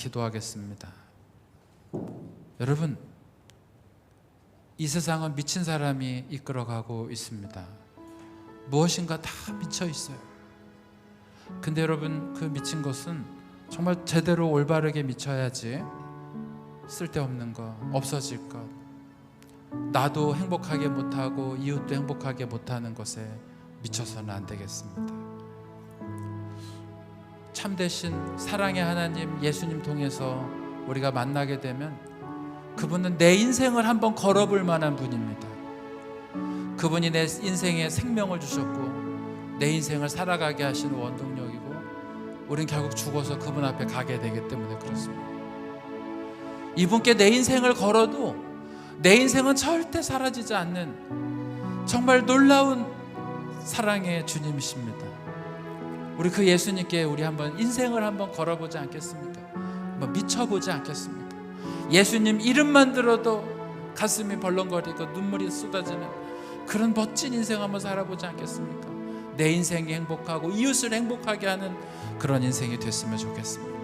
기도하겠습니다. 여러분, 이 세상은 미친 사람이 이끌어가고 있습니다. 무엇인가 다 미쳐 있어요. 근데 여러분, 그 미친 것은 정말 제대로 올바르게 미쳐야지 쓸데없는 것, 없어질 것, 나도 행복하게 못하고 이웃도 행복하게 못하는 것에 미쳐서는 안 되겠습니다. 참되신 사랑의 하나님 예수님 통해서 우리가 만나게 되면 그분은 내 인생을 한번 걸어볼 만한 분입니다. 그분이 내 인생에 생명을 주셨고 내 인생을 살아가게 하시는 원동력이고 우린 결국 죽어서 그분 앞에 가게 되기 때문에 그렇습니다. 이분께 내 인생을 걸어도 내 인생은 절대 사라지지 않는 정말 놀라운 사랑의 주님이십니다. 우리 그 예수님께 우리 한번 인생을 한번 걸어보지 않겠습니까? 한번 미쳐보지 않겠습니까? 예수님 이름만 들어도 가슴이 벌렁거리고 눈물이 쏟아지는 그런 멋진 인생 한번 살아보지 않겠습니까? 내 인생이 행복하고 이웃을 행복하게 하는 그런 인생이 됐으면 좋겠습니다.